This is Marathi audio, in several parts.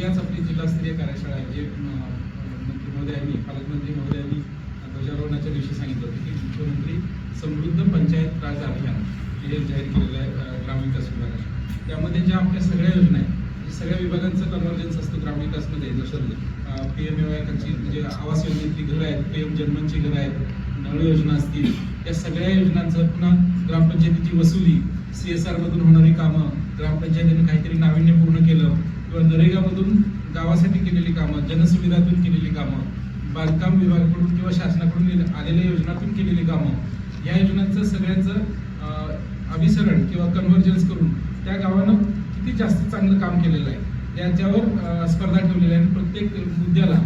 उद्याच आपली जिल्हास्तरीय कार्यशाळा आहे. जे मंत्री महोदयांनी पालकमंत्री महोदयांनी ध्वजारोहणाच्या दिवशी सांगितलं होतं की मुख्यमंत्री समृद्ध पंचायत राज अभियान हे जाहीर केलेलं आहे अं, ग्रामविकास विभागाने. त्यामध्ये ज्या आपल्या सगळ्या योजना आहेत म्हणजे सगळ्या विभागांचं कन्व्हर्जन्स असतं ग्रामविकासमध्ये जसं पी एम म्हणजे आवास योजनेतली घरं आहेत पी एम जन्मनची घरं आहेत नळ योजना असतील या सगळ्या योजनांचं पुन्हा ग्रामपंचायतीची वसुली सी एस आरमधून होणारी कामं ग्रामपंचायतीने काहीतरी नाविन्यपूर्ण केलं किंवा नरेगामधून गावासाठी केलेली कामं जनसुविधातून केलेली कामं बांधकाम विभागाकडून किंवा शासनाकडून आलेल्या योजनातून केलेली कामं या योजनांचं सगळ्यांचं अभिसरण किंवा कन्व्हर्जन्स करून त्या गावानं किती जास्त चांगलं काम केलेलं आहे याच्यावर स्पर्धा ठेवलेल्या आहे आणि प्रत्येक मुद्द्याला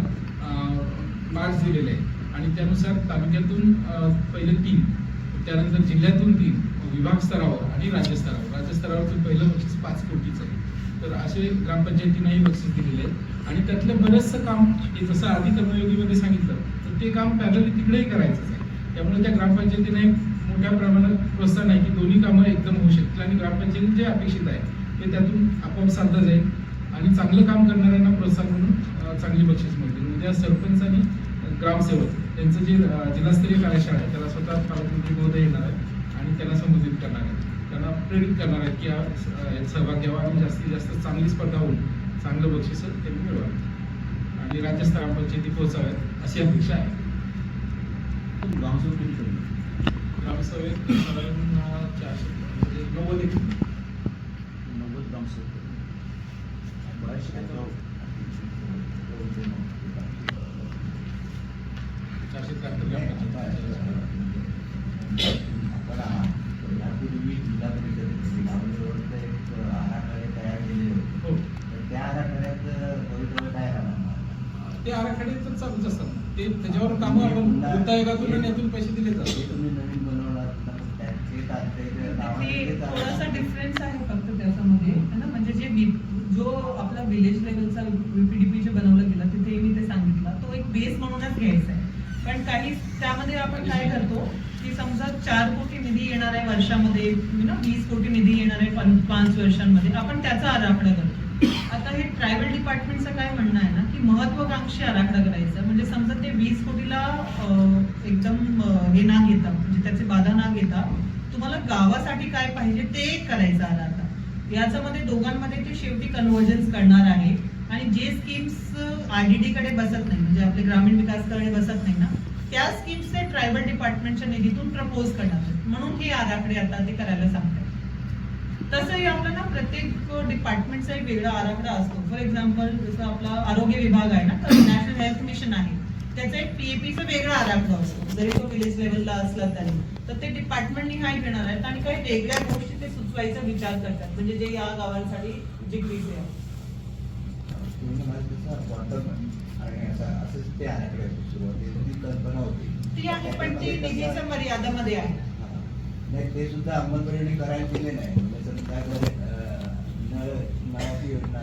मार्क्स दिलेले आहे आणि त्यानुसार तालुक्यातून पहिले तीन त्यानंतर जिल्ह्यातून तीन विभाग स्तरावर आणि राज्यस्तरावर. राज्यस्तरावरचं पहिलं बक्षीस पाच कोटीचं आहे. तर असे ग्रामपंचायतींनाही बक्षीस दिलेले आहेत. आणि त्यातलं बरंचसं काम हे जसं आधी कर्मयोगीमध्ये सांगितलं तर ते काम पॅरली तिकडेही करायचंच आहे. त्यामुळे त्या ग्रामपंचायतीने एक मोठ्या प्रमाणात प्रोत्साहन आहे की दोन्ही कामं एकदम होऊ शकतील आणि ग्रामपंचायती जे अपेक्षित आहे ते त्यातून आपोआप साधलं जाईल आणि चांगलं काम करणाऱ्यांना प्रोत्साहन म्हणून चांगली बक्षीस मिळतील उद्या सरपंच आणि ग्रामसेवक यांचं जे जिल्हास्तरीय कार्यशाळा आहे त्याला स्वतः पालकमंत्री महोदय येणार आहे आणि त्यांना संबोधित करणार आहे त्यांना प्रेरित करणार आहेत की यात सहभाग घ्यावा आणि जास्तीत जास्त चांगली स्पर्धा होऊन चांगलं बक्षीस त्यांनी मिळवावं. आणि राज्यस्तरापर्यंत पोहोचाव्यात अशी अपेक्षा आहे? ग्रामसभेत साधारण चारशे म्हणजे नव्वद एक नव्वद ग्रामसेवक बऱ्याचशा काही चारशे त्र्याहत्तर ग्रामपंचायत आपण आ- यापूर्वी जिल्हा परिषद ग्रामसेवकचा एक आराखडे तयार केले होते हो तर त्या आराखड्यात भवितव्य काय राहणार ते आराखडे तर चालूच असतात ते त्याच्यावर कामं आपण गुंतायोगातून आणि यातून पैसे दिले जातात तुम्ही नवीन त्याचे ते. थोडासा डिफरन्स आहे फक्त त्याच्यामध्ये. है ना? म्हणजे जे जो आपला विलेज लेवलचा पीडीपी जे बनवलं गेलं तिथे मी ते सांगितलं. तो एक बेस म्हणूनच घ्यायचा आहे. पण काही त्यामध्ये आपण काय करतो की समजा चार कोटी निधी येणार आहे वर्षामध्ये ना वीस कोटी निधी येणार आहे पाच वर्षांमध्ये आपण त्याचा आराखडा करतो. आता हे ट्रायबल डिपार्टमेंटचं काय म्हणणं आहे ना की महत्वाकांक्षी आराखडा करायचा. म्हणजे समजा ते वीस कोटीला एकदम हे ना घेता म्हणजे त्याचे बाधा ना घेता तुम्हाला गावासाठी काय पाहिजे ते करायचं आला आता याच्यामध्ये दोघांमध्ये ते शेवटी कन्व्हर्जन्स करणार आहे. आणि जे स्कीम्स आयडीडी कडे बसत नाही म्हणजे आपले ग्रामीण विकासकडे बसत नाही ना त्या स्कीम्स ते ट्रायबल डिपार्टमेंटच्या निधीतून प्रपोज करणार आहेत. म्हणून हे आराखडे आता ते करायला सांगतात. तसंही आपलं ना प्रत्येक डिपार्टमेंटचा एक वेगळा आराखडा असतो. फॉर एक्झाम्पल जसं आपला आरोग्य विभाग आहे ना तर नॅशनल हेल्थ मिशन आहे. त्याचा एक पीएपीचा वेगळा आराखडा असतो. जरी तो विलेज लेवलला असला तरी. तर ते डिपार्टमेंटनी काय घेणार आहेत आणि काही वेगळ्या गोष्टी ते सुचवायचा विचार करतात. म्हणजे जे या गावांसाठी जिकरीचे आहे. ते आहे पण ती निधीच्या मर्यादामध्ये आहे. नाही ते सुद्धा अंमलबजावणी करायला दिले नाही. म्हणजे नळ नळाची योजना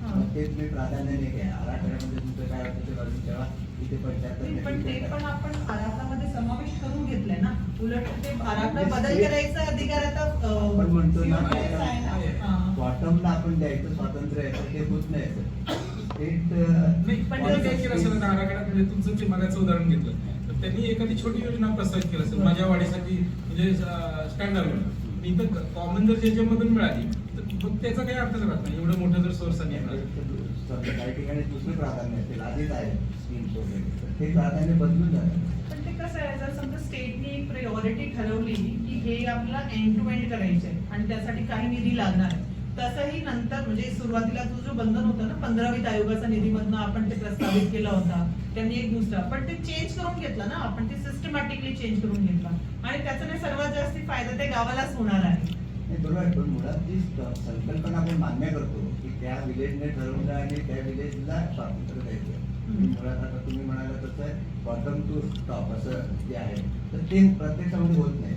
हा. मग तेच मी प्राधान्याने घ्या आराखड्यामध्ये तुमचं काय होतं ते बाजू ठेवा. इथे पंच्याहत्तर नाही, पण ते टक्के पण आपण आराखड्यामध्ये समावेश करून घेतलंय ना. उलट ते आराखडा बदल करायचा अधिकार आता अं, आपण म्हणतो ना COP आहे ना. हा. बॉटमला आपण द्यायचं स्वातंत्र्य आहे ते होत नाही. स्टेट नाही पण त्यांनी काय केलं असेल आता आराखड्यात म्हणजे तुमचं ते मगाचं उदाहरण घेतलं. तर त्यांनी एखादी छोटी योजना प्रस्तावित केली असेल माझ्या वाढीसाठी म्हणजे स्टँडर्ड मी तर कॉमन जर जे मधून मिळाली तर मग त्याचा काही अर्थच राहत नाही. एवढं मोठं जर सोर्स आणि समजा काही ठिकाणी दुसरं प्राधान्य असेल आधीच आहे स्कीम्स वगैरे तर ते प्राधान्य बदलून जातं. पण ते कसं आहे जर समजा स्टेटने एक प्रायोरिटी ठरवली की हे आपल्याला एंड टू एंड करायचंय आणि त्यासाठी काही निधी लागणार आहे तसंही नंतर म्हणजे सुरुवातीला जो जो बंधन होतं ना पंधरा वित्त आयोगाचा निधीमधनं आपण ते प्रस्तावित केला होता त्यांनी एक दुसरा पण ते चेंज करून घेतला ना आपण ते सिस्टमॅटिकली चेंज करून घेतला आणि त्याच्याने सर्वात जास्त फायदा त्या गावालाच होणार आहे. नाही बरोबर आहे पण मुळात जी संकल्पना आपण मान्य करतो की त्या विलेजने ठरवलं आणि त्या विलेजला स्वातंत्र्य द्यायचं. मुळात आता तुम्ही म्हणाला तसं बॉटम टू टॉप असं जे आहे तर ते प्रत्यक्षामध्ये होत नाही.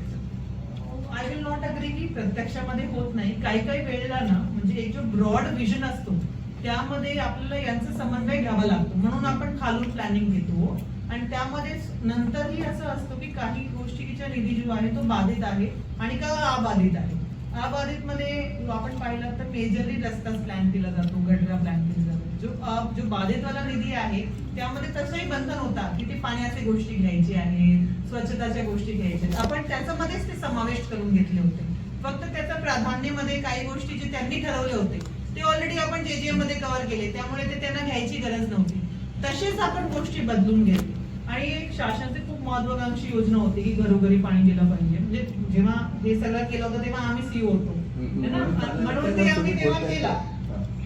आय विल नॉट अग्री की प्रत्यक्षामध्ये होत नाही. काही काही वेळेला ना म्हणजे एक जो ब्रॉड विजन असतो त्यामध्ये आपल्याला यांचा समन्वय घ्यावा लागतो. म्हणून आपण खालून प्लॅनिंग घेतो. आणि त्यामध्येच नंतरही असं असतं की काही गोष्टीचा निधी जो आहे तो बाधित आहे आणि का अबाधित आहे? अबाधित मध्ये आपण पाहिलं तर मेजरली रस्ताच प्लॅन केला जातो गडरा प्लॅन केला जातो. जो जो बाधितवाला निधी आहे त्यामध्ये तसंही बंधन होता की ते पाण्याच्या गोष्टी घ्यायची आहे स्वच्छताच्या गोष्टी घ्यायच्या आहेत. आपण त्याच्यामध्येच ते समावेश करून घेतले होते. फक्त त्याचं प्राधान्यमध्ये काही गोष्टी जे त्यांनी ठरवले होते ते ऑलरेडी आपण जेजीएममध्ये कव्हर केले त्यामुळे ते त्यांना घ्यायची गरज नव्हती. तसेच आपण गोष्टी बदलून घेतली आणि एक शासनाची खूप महत्वाकांक्षी योजना होती की घरोघरी पाणी दिलं पाहिजे. म्हणजे जेव्हा हे सगळं केलं होतं तेव्हा आम्ही सीओ होतो. है ना? म्हणून ते आम्ही तेव्हा केला.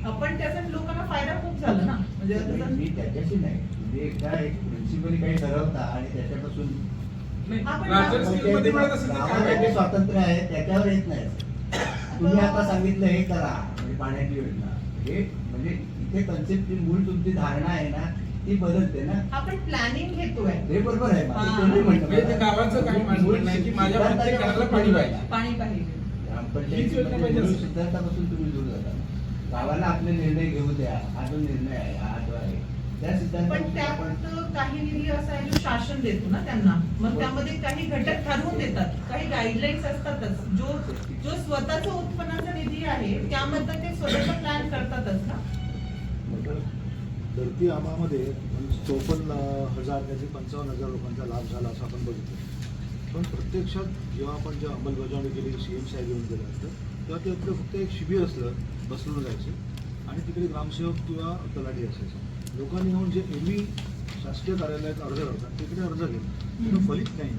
आपण त्याचा लोकांना फायदा खूप झाला ना. म्हणजे मी त्याच्याशी नाही. म्हणजे एकदा एक प्रिन्सिपली काही ठरवता आणि त्याच्यापासून? स्वातंत्र्य आहे त्याच्यावर येत नाही. तुम्ही आता सांगितलं हे करा म्हणजे पाण्याची योजना. हे म्हणजे इथे कन्सेप्टची मूळ तुमची धारणा आहे ना ती बदलते ना. आपण प्लॅनिंग घेतोय. हे बरोबर आहे. माझं हा. ते नाही म्हणलं. म्हणजे ते गावाचं काही म्हणणं नाही की माझ्या प्रत्येक घराला पाणी पाहिजे. पाणी पाहिजे. हीच योजना पाहिजे ग्रामपंचायतीमध्ये असं. सिद्धांतापासून तुम्ही दूर जाता. गावाला आपले निर्णय घेऊ द्या. हा जो निर्णय आहे हा जो आहे. त्या पण सिद्धांतापासून त्यात काही निधी असा आहे जो शासन देतो ना त्यांना मग त्यामध्ये काही घटक ठरवून देतात. काही गाईडलाईन्स असतातच. जो जो स्वतःचा उत्पन्नाचा निधी आहे त्यामध्ये ते स्वतःचा प्लॅन करतातच ना. धरती आबामध्ये म्हणजे चौपन्न हजार त्याचे पंचावन्न हजार लोकांचा लाभ झाला असं आपण बघितलं. पण प्रत्यक्षात जेव्हा आपण जेव्हा अंमलबजावणी केली सी एम साहेब येऊन गेलं असतं तेव्हा ते आपलं फक्त एक शिबिर असलं बसलं जायचं आणि तिकडे ग्रामसेवक किंवा तलाठी असायचं. लोकांनी येऊन जे एरवी शासकीय कार्यालयात अर्ज करतात तिकडे अर्ज घेतात फलित नाही.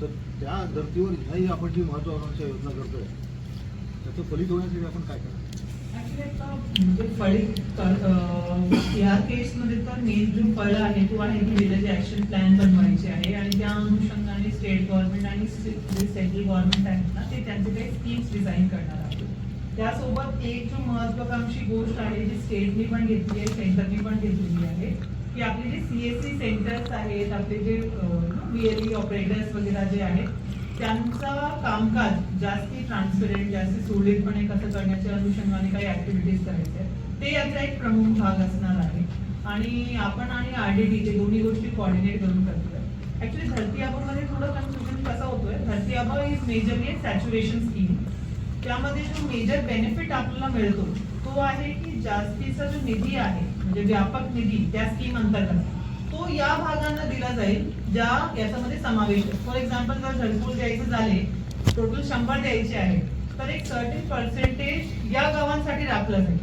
तर त्या धर्तीवर ह्याही आपण जी महत्त्वाकांक्षा योजना करतोय त्याचं फलित होण्यासाठी आपण काय करायचं? म्हणजे फळी या केसमध्ये तर मेन जो फळ आहे तो आहे की विलेज ऍक्शन प्लॅन बनवायचे आहे आणि त्या अनुषंगाने स्टेट गव्हर्नमेंट आणि सेंट्रल गव्हर्नमेंट आहेत ना ते त्यांचे काही स्कीम्स डिझाईन करणार आहेत. त्यासोबत एक जो महत्वाकांक्षी गोष्ट आहे जी स्टेटनी पण घेतली आहे सेंटरनी पण घेतलेली आहे की आपले जे सीएससी सेंटर्स आहेत आपले जे बीएलई ऑपरेटर्स वगैरे जे आहेत त्यांचं कामकाज जास्ती ट्रान्सपरंट जास्ती सुरळीतपणे कसं करण्याच्या अनुषंगाने काही ऍक्टिव्हिटीज करायच्या ते याचा एक प्रमुख भाग असणार आहे. आणि आपण आणि आरडीडी ते दोन्ही गोष्टी कॉर्डिनेट करून करतोय. ऍक्च्युली धरती आबामध्ये थोडं कन्फ्युजन कसा होतोय? Dharti Aaba is majorly saturation scheme त्यामध्ये जो मेजर बेनिफिट आपल्याला मिळतो तो आहे की जास्तीचा जो निधी आहे म्हणजे व्यापक निधी त्या स्कीम अंतर्गत तो या भागांना दिला जाईल ज्या याच्यामध्ये समावेश आहे. फॉर एक्झाम्पल जर घरकुल द्यायचे झाले टोटल शंभर द्यायचे आहे तर एक सर्टेन पर्सेंटेज या गावांसाठी राखलं जाईल.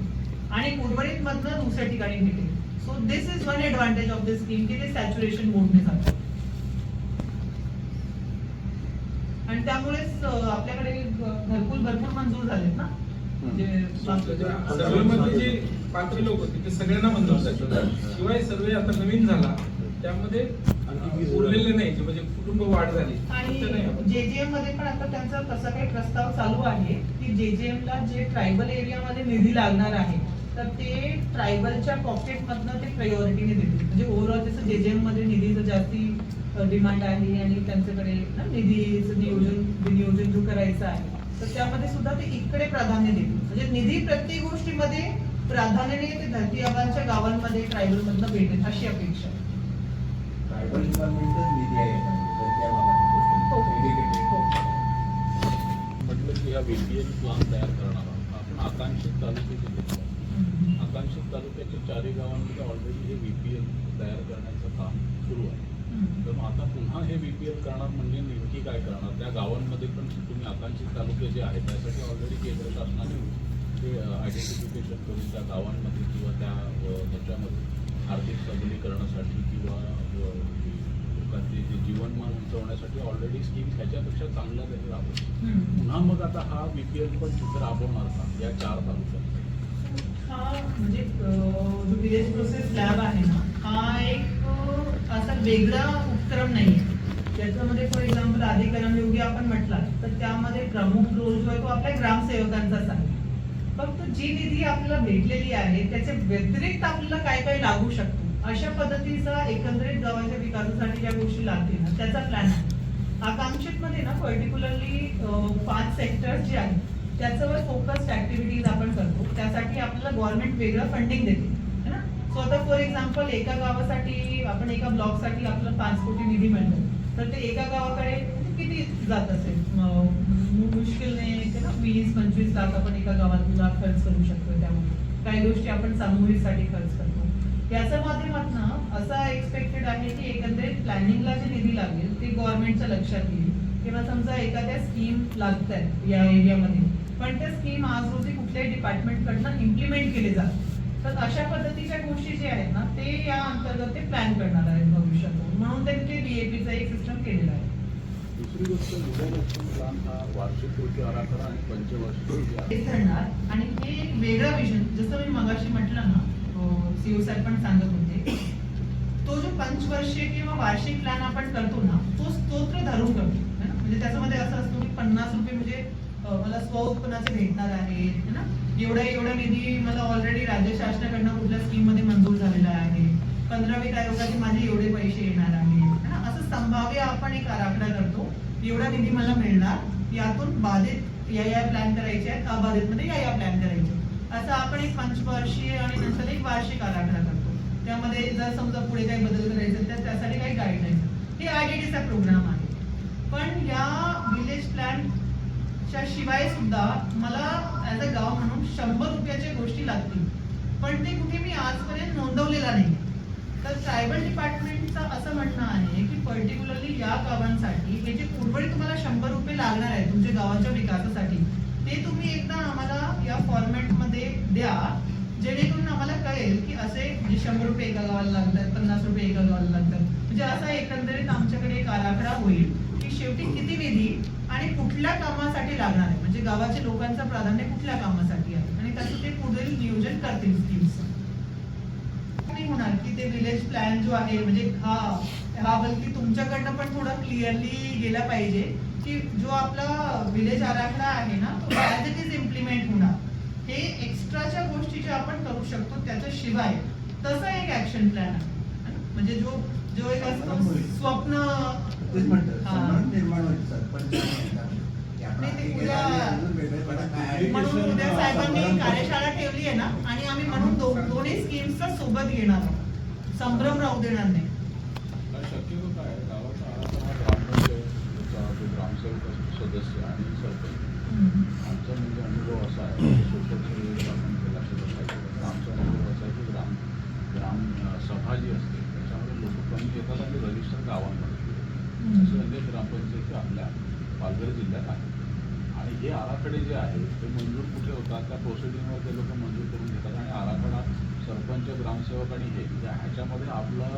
आणि उर्वरित मधनं दुसऱ्या ठिकाणी भेटेल. So this is one advantage of this scheme की ते सॅच्युरेशन मोडने जातात आणि त्यामुळेच आपल्याकडे घरकुल भरपूर मंजूर झालेत ना? म्हणजे सर्वेमध्ये जे पात्र लोक होते ते सगळ्यांना मंजूर झाले शिवाय सर्वे आता नवीन झाला त्यामध्ये उरलेले नाही जे म्हणजे कुटुंब वाढ झाली आणि. जेजेएममध्ये पण आता त्यांचा तसा काही प्रस्ताव चालू आहे की जेजेएम ला जे ट्रायबल एरियामध्ये निधी लागणार आहे तर ते ट्रायबलच्या पॉकेट मधनं ते प्रायोरिटीने देतील म्हणजे ओव्हरऑल जसं जेजेएममध्ये निधीचं जास्ती डिमांड आहे आणि त्यांच्याकडे ना निधीचं नियोजन विनियोजन जो करायचं आहे तर त्यामध्ये सुद्धा ते इकडे प्राधान्य देतील म्हणजे निधी प्रत्येक गोष्टीमध्ये प्राधान्याने ते धरती आबांच्या गावांमध्ये ट्रायबल मधनं भेटेल अशी अपेक्षा आहे. म्हटलं की या बीपीएल प्लॅन तयार करणार आपण आकांक्षित तालुक्याचे घेतलं आकांक्षित तालुक्याच्या चारही गावांमध्ये ऑलरेडी हे बीपीएल तयार करण्याचं काम सुरू आहे. तर मग आता पुन्हा हे बीपीएल करणार म्हणजे नेमकी काय करणार त्या गावांमध्ये पण तुम्ही आकांक्षित तालुके जे आहेत त्यासाठी ऑलरेडी केंद्र शासनाने ते आयडेंटिफिकेशन करून त्या गावांमध्ये किंवा त्या त्याच्यामध्ये आर्थिक सबलीकरणासाठी किंवा अ, लोकांचे जे जीवनमान उंचवण्यासाठी ऑलरेडी स्कीम ह्याच्यापेक्षा चांगल्या राबवतात हम्म. पुन्हा मग आता हा बीपीएल पण तिथे राबवणार का या चार तालुक्यात. हा म्हणजे जो विलेज प्रोसेस लॅब आहे ना हा एक असा वेगळा उपक्रम नाही त्याच्यामध्ये फॉर एक्झाम्पल अधिकरण योगी आपण म्हटला तर त्यामध्ये प्रमुख रोल जो आहे तो आपल्या ग्रामसेवकांचाच आहे. फक्त जी निधी आपल्याला भेटलेली आहे त्याच्या व्यतिरिक्त आपल्याला काय काय लागू शकतो? अशा पद्धतीचा एकंदरीत गावाच्या विकासासाठी ज्या गोष्टी लागतील ना त्याचा प्लॅन आहे. आकांक्षित मध्ये ना पर्टिक्युलरली पाच सेक्टर्स जे आहेत त्याच्यावर फोकस्ड ऍक्टिव्हिटीज आपण करतो. त्यासाठी आपल्याला गव्हर्नमेंट वेगळं फंडिंग देते. है ना? सो आता फॉर एक्झाम्पल एका गावासाठी आपण एका ब्लॉकसाठी आपल्याला पाच कोटी निधी मिळतो तर ते एका गावाकडे किती जात असेल? मुश्किलने वीस पंचवीस लाख आपण एका गावातला खर्च करू शकतो त्यामध्ये. काही गोष्टी आपण सामूहिकसाठी खर्च करतो. याच्या माध्यमातून असा एक्सपेक्टेड आहे की एकंदरीत प्लॅनिंगला जे निधी लागेल ते गव्हर्नमेंटच्या लक्षात येईल. किंवा समजा एखाद्या स्कीम लागत आहेत या एरियामध्ये पण त्या स्कीम आज रोजी कुठल्याही डिपार्टमेंट कडनं इम्प्लिमेंट केले जातात तर अशा पद्धतीच्या गोष्टी जे आहेत ना ते या अंतर्गत ते प्लॅन करणार आहेत भविष्यातून. म्हणून त्यांनी ते डीएपीचा एक सिस्टम केलेला आहे. दुसरी गोष्ट हा वार्षिक कृती आराखडा आणि पंचवार्षिक कृती ते आणि हे एक वेगळं विजन जसं मी मगाशी म्हटलं ना सीओ साहेब पण सांगत होते. तो जो पंचवर्षीय किंवा वार्षिक प्लॅन आपण करतो ना तो स्तोत्र धरून करतो. है ना? म्हणजे त्याच्यामध्ये असं असतो की पन्नास रुपये म्हणजे मला स्व उत्पन्नाचे भेटणार आहे ना? एवढा एवढा निधी मला ऑलरेडी राज्य शासनाकडनं कुठल्या स्कीममध्ये मंजूर झालेला आहे. पंधरावीत आयोगाचे माझे एवढे पैसे येणार आहे ना? असं संभाव्य आपण एक आराखडा करतो. एवढा निधी मला मिळणार यातून बाधित या या प्लॅन करायचे आहेत अबाधित मध्ये या या प्लॅन करायचे असं आपण एक पंचवर्षीय आणि नंतर एक वार्षिक आराखडा करतो. त्यामध्ये जर समजा पुढे काही बदल करायचे तर त्यासाठी काही गाईडलाईन्स हे आयडीडीचा प्रोग्राम आहे. पण या विलेज प्लॅनच्या शिवाय सुद्धा मला ऍज अ गाव म्हणून शंभर रुपयाच्या गोष्टी लागतील. पण ते कुठे मी आजपर्यंत नोंदवलेला नाही. तर ट्रायबल डिपार्टमेंटचं असं म्हणणं आहे की पर्टिक्युलरली या गावांसाठी हे जे उर्वरित तुम्हाला शंभर रुपये लागणार आहे तुमच्या गावाच्या विकासासाठी ते तुम्ही एकदा आम्हाला या फॉर्मॅटमध्ये द्या. जेणेकरून आम्हाला कळेल की असे म्हणजे शंभर रुपये एका गावाला लागतात पन्नास रुपये एका गावाला लागतात. म्हणजे असा एकंदरीत आमच्याकडे एक आराखडा होईल की शेवटी किती निधी आणि कुठल्या कामासाठी लागणार आहे. म्हणजे गावाच्या लोकांचं प्राधान्य कुठल्या कामासाठी आहे? आणि त्याचं ते पुढील नियोजन करतील. होणार की ते विलेज प्लॅन जो आहे म्हणजे हा हा बल्कि तुमच्याकडनं पण थोडा क्लिअरली गेला पाहिजे की जो आपला विलेज आराखडा आहे ना तो ऍज इट इज इम्प्लिमेंट होणार. हे एक्स्ट्राच्या गोष्टी ज्या आपण करू शकतो त्याच्याशिवाय तसा एक ऍक्शन प्लॅन आहे? म्हणजे जो जो एक असतो स्वप्न निर्माण म्हणून उद्या साहेबांनी कार्यशाळा ठेवली आहे ना आणि आम्ही म्हणून दोन्ही स्कीम्सचा सोबत घेणार आहोत. संभ्रम राहू देणार नाही. शक्यतो काय आहे, गावाचा आराखडा हा ग्रामपंचायतचा जो ग्रामसेवक असतो सदस्य आणि सरपंच. आमचा म्हणजे अनुभव असा आहे आमचा अनुभव असा आहे की ग्राम ग्राम सभा जी असते त्याच्यामध्ये लोक कमी येतात आणि रजिस्टर गावांमध्ये. असे अनेक ग्रामपंचायती आपल्या पालघर जिल्ह्यात आहेत आणि हे आराखडे जे आहेत ते मंजूर कुठे होतात? त्या प्रोसिडिंगवर ते लोक मंजूर करून घेतात. आणि आराखडा सरपंच ग्रामसेवक आणि हे म्हणजे ह्याच्यामध्ये आपला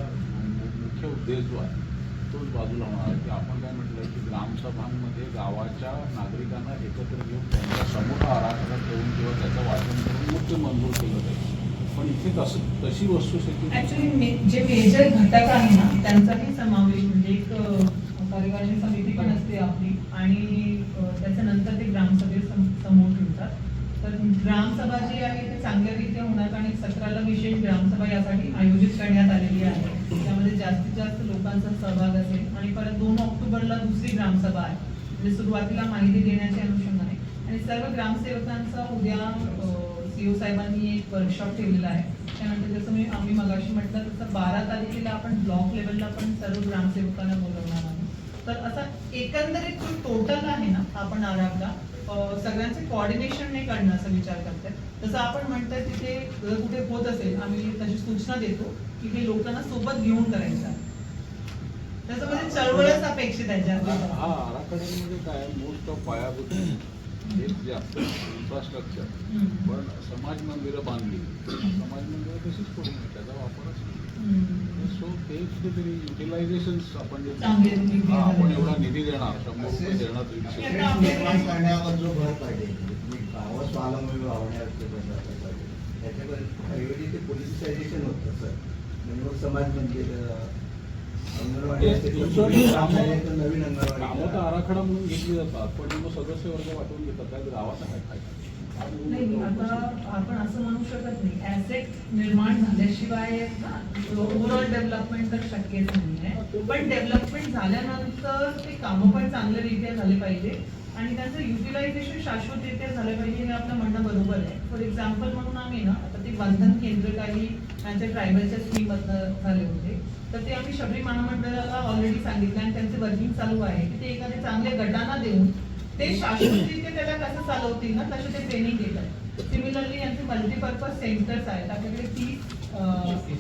मुख्य उद्देश जो आहे तोच बाजूला होणार आहे. की आपण काय म्हटलं की ग्रामसभांमध्ये गावाच्या नागरिकांना एकत्र घेऊन त्यांच्यासमोर आराखडा ठेवून किंवा त्याचं वाचन करून मग ते मंजूर केलं जाईल. पण इथे तसं तशी वस्तू ऍक्च्युली जे मेजर घटक आहे ना त्यांचाही समावेश म्हणजे एक अ, कार्यकारिणी समिती पण असते आपली आणि त्याच्यानंतर ते ग्रामसभेत सम- समोर ठेवतात. तर ग्रामसभा जी आहे ते चांगल्यारीत्या होणार आणि सतराला विशेष ग्रामसभा यासाठी आयोजित करण्यात आलेली आहे. त्यामध्ये जास्तीत जास्त लोकांचा सहभाग असेल आणि परत दोन ऑक्टोबरला दुसरी ग्रामसभा आहे. म्हणजे सुरुवातीला माहिती देण्याच्या अनुषंगाने. आणि सर्व ग्रामसेवकांचा उद्या सीओ साहेबांनी एक वर्कशॉप ठेवलेला आहे. त्यानंतर जसं मी आम्ही मगाशी म्हटलं तसं बारा तारखेला आपण ब्लॉक लेवलला पण सर्व ग्रामसेवकांना बोलवणार आहोत. तर असा एकंदरीत जो टोटल आहे ना आपण आराखडा अं, सगळ्यांचे coordination ने करणं असा विचार करताय तसं आपण म्हणताय तिथे जर कुठे होत असेल आम्ही तशी सूचना देतो की हे लोकांना सोबत घेऊन करायचं त्याच्यामध्ये चळवळच अपेक्षित आहे हा जास्त आराखड्यामध्ये काय मोस्ट ऑफ पायाभूत जे असतं इन्फ्रास्ट्रक्चर. पण समाज मंदिरं बांधली समाज मंदिरं तशीच आहेत. त्याचा वापरच. सो ते कुठेतरी युटिलायझेशन आपण हा, आपण. एवढा निधी देणार शंभर रुपये देणार दीडशे निर्माण करण्यावर जो भर पाहिजे तुम्ही गावं स्वावलंबी वाढवण्यावर भर टाकला पाहिजे त्याच्यावर ऐवजी ते पोलिटिसायझेशन होतं सर. म्हणजे मग समाज मंदिर अं, अंगणवाडी ते- असते, ते- तर ते- काम झाले तर नवीन कामं तर अंगणवाडी आराखडा म्हणून घेतली जातात पण मग सदस्य वर्ग वाटून घेतात. काय गावाचा काय फायदा नाही आता आपण असं म्हणू शकत नाही. ऍसेट निर्माण झाल्याशिवाय ओव्हरऑल डेव्हलपमेंट तर शक्यच नाही आहे पण डेव्हलपमेंट झाल्यानंतर ते कामं पण चांगल्यारीत्या झाले पाहिजे. आणि त्यांचं युटिलायझेशन शाश्वतरित्या झालं पाहिजे हे आपलं म्हणणं बरोबर आहे. फॉर एक्झाम्पल म्हणून आम्ही ना आता ते बंधन केंद्र काही त्यांच्या ट्रायबलच्या स्कीम झाले होते. तर ते आम्ही शबरी महामंडळाला ऑलरेडी सांगितलं आणि त्यांचे वर्किंग चालू आहे. की ते एखाद्या चांगल्या गटांना देऊन ते शाश्वतरित्या त्याला कसं चालवतील ना तसे ते ट्रेनिंग देतात. सिमिलरली यांचे मल्टीपर्पज सेंटर्स आहेत. आपल्याकडे तीस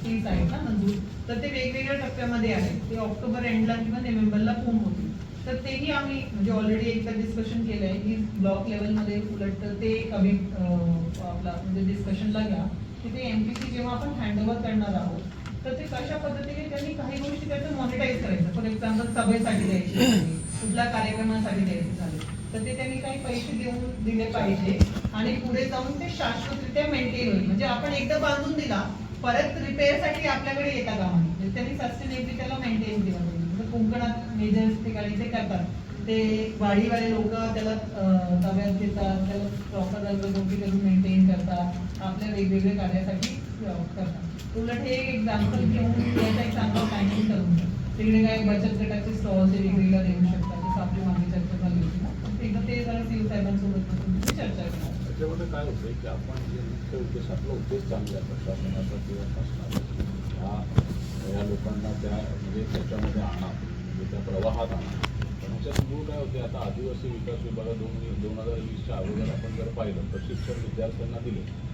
तीस आहेत ना मंजूर. तर ते वेगवेगळ्या टप्प्यामध्ये आहेत. ते ऑक्टोबर एंडला किंवा नोव्हेंबरला फोन होतील. तर तेही आम्ही म्हणजे ऑलरेडी एकदा डिस्कशन केलंय. की ब्लॉक लेवलमध्ये उलट तर ते एक अभि आपला म्हणजे डिस्कशनला घ्या. की ते सी जेव्हा आपण हँडओव्हर करणार आहोत तर ते कशा पद्धतीने त्यांनी काही गोष्टी त्याचं मॉनिटाईज करायचं. फॉर एक्झाम्पल सभेसाठी द्यायची. कुठल्या कार्यक्रमासाठी द्यायचे झाले. तर ते त्यांनी काही पैसे देऊन दिले पाहिजे. आणि पुढे जाऊन ते शाश्वतरित्या मेंटेन होईल. म्हणजे आपण एकदा बांधून दिला परत रिपेअरसाठी आपल्याकडे येता कामा म्हणजे त्यांनी सस्टेनेबली त्याला मेंटेन केलं पाहिजे. म्हणजे कोकणात मेजर ठिकाणी ते करतात. ते वाडीवाले लोक त्याला अं, ताब्यात घेतात त्याला प्रॉपर गोष्टी करून मेंटेन करतात. आपल्या वेगवेगळ्या कार्यासाठी करतात. उलट हे एक एक्झाम्पल घेऊन त्याचा एक चांगला प्लॅनिंग करून देतात. तिकडे काय बचत गटाचे स्टॉल्स वेगवेगळ्या देऊ शकतात जसं आपली मागे चर्चा झाली होती ना. एकदा ते जरा सीओ साहेबांसोबत बसून चर्चा करा. त्याच्यामध्ये काय होतंय की आपण जे मुख्य उद्देश आपला उद्देश चांगला प्रशासनाचा किंवा शासनाचा ह्या या लोकांना त्या म्हणजे त्याच्यामध्ये आणा म्हणजे त्या प्रवाहात आणा. पण ह्याच्यात मूळ काय होते आता आदिवासी विकास विभागात दोन दोन हजार वीसच्या अगोदर आपण जर पाहिलं प्रशिक्षण विद्यार्थ्यांना दिलं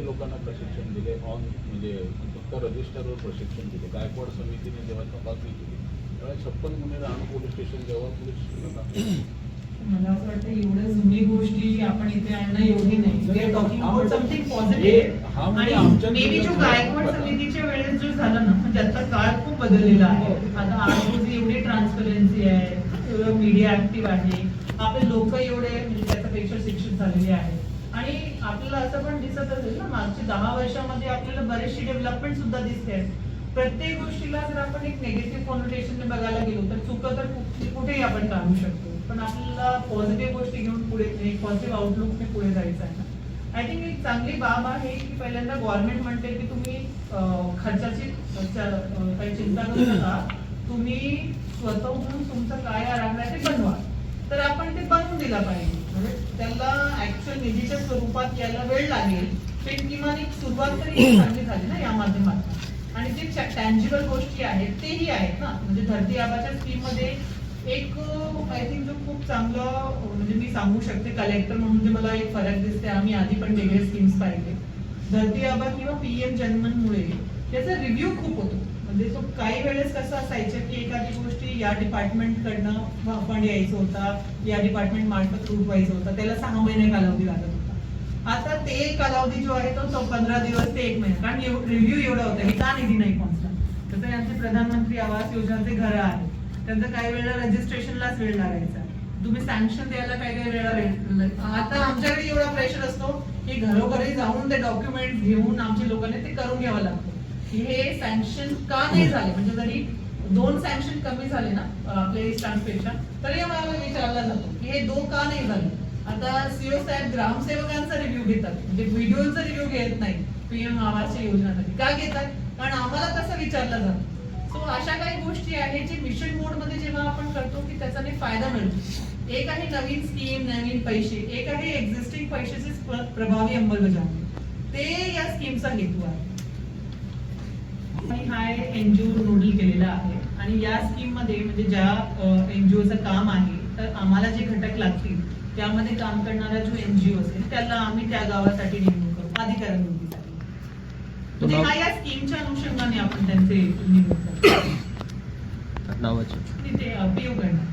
किती लोकांना प्रशिक्षण दिले ऑन म्हणजे फक्त रजिस्टरवर प्रशिक्षण दिले. गायकवाड समितीने जेव्हा तपासणी केली तेव्हा छप्पन गुन्हे राहणं पोलीस स्टेशन जेव्हा पोलीस मला असं वाटतं एवढ्या जुनी गोष्टी आपण इथे आणणं योग्य नाही. हे- हा म्हणजे आणि जो गायकवाड. समितीच्या वेळेस जो झाला ना म्हणजे आता काळ खूप बदललेला आहे. आता आज एवढी ट्रान्सपरन्सी आहे मीडिया ऍक्टिव्ह आहे. आपले लोक एवढे म्हणजे त्याच्यापेक्षा शिक्षित झालेले आहेत. आणि आपल्याला असं पण दिसत असेल ना मागच्या दहा वर्षामध्ये आपल्याला बरेचशी डेव्हलपमेंट सुद्धा दिसते प्रत्येक गोष्टीला जर आपण एक निगेटिव्ह कॉन्व्हर्टेशन बघायला गेलो तर चुकं तर कुठेही आपण टाळू शकतो. पण आपल्याला पॉझिटिव्ह गोष्टी घेऊन पुढे पॉझिटिव्ह आउटलुकने पुढे जायचं आहे आय थिंक एक चांगली बाब आहे की पहिल्यांदा गव्हर्नमेंट म्हणते की तुम्ही खर्चाची काही चिंता करू नका. तुम्ही स्वतःहून तुमचं काय आराखडा आहे ते बनवा. तर आपण ते बनवून दिला पाहिजे. म्हणजे त्याला ऍक्च्युअल निधीच्या स्वरूपात यायला वेळ लागेल. पण किमान एक सुरुवात तरी चांगली झाली ना या माध्यमातून. आणि जे टँजिबल गोष्टी आहेत तेही आहेत ना. म्हणजे धरती आबाच्या स्कीममध्ये एक आय थिंक जो खूप चांगलं म्हणजे मी सांगू शकते कलेक्टर म्हणून जे मला एक फरक दिसते. आम्ही आधी पण वेगळे स्कीम्स पाहिले. धरती आबा किंवा पीएम जनमनमुळे त्याचा रिव्ह्यू खूप होतो. म्हणजे तो काही वेळेस कसं असायचं की एखादी गोष्टी या डिपार्टमेंट कडनं फंड यायचं होता या डिपार्टमेंट मार्फत रूट व्हायचं होता. त्याला सहा महिने कालावधी लागत होता. आता ते कालावधी जो आहे तो चौ- पंधरा दिवस ते एक महिना. कारण रिव्ह्यू एवढा होता. की का निधी नाही पोहोचला तसं यांचे प्रधानमंत्री आवास योजनाचे घर आहे त्यांचं काही वेळेला रजिस्ट्रेशनलाच वेळ लागायचा. तुम्ही सँक्शन द्यायला काही काही वेळा आता आमच्याकडे एवढा प्रेशर असतो की घरोघरी जाऊन ते डॉक्युमेंट घेऊन आमच्या लोकांनी ते करून घ्यावं लागतं. हे सँक्शन का नाही झाले? म्हणजे जरी दोन सँक्शन कमी झाले ना आपले आपल्या तरी आम्हाला विचारला जातो की हे दोन का नाही झाले? आता सीओ साहेब ग्रामसेवकांचा रिव्ह्यू घेतात. म्हणजे व्हिडिओचा रिव्ह्यू घेत नाही. पीएम आवासच्या योजनासाठी. का घेतात? कारण आम्हाला तसं विचारलं जातं. सो अशा काही गोष्टी आहेत जे मिशन मोडमध्ये जेव्हा आपण करतो की त्याचा फायदा मिळतो. एक आहे नवीन स्कीम नवीन पैसे. एक आहे एक्झिस्टिंग पैशाची प्रभावी अंमलबजावणी. ते या स्कीमचा हेतू आहे. हा एनजीओ नोडल केलेला आहे. आणि या स्कीममध्ये म्हणजे ज्या एनजीओचं काम आहे तर आम्हाला जे घटक लागतील त्यामध्ये काम करणारा जो एनजीओ असेल त्याला आम्ही त्या गावासाठी नेमणूक करू अधिकार म्हणजे हा या स्कीमच्या अनुषंगाने आपण त्यांचे नेमणूक करतो नावाची. पीओ करणार.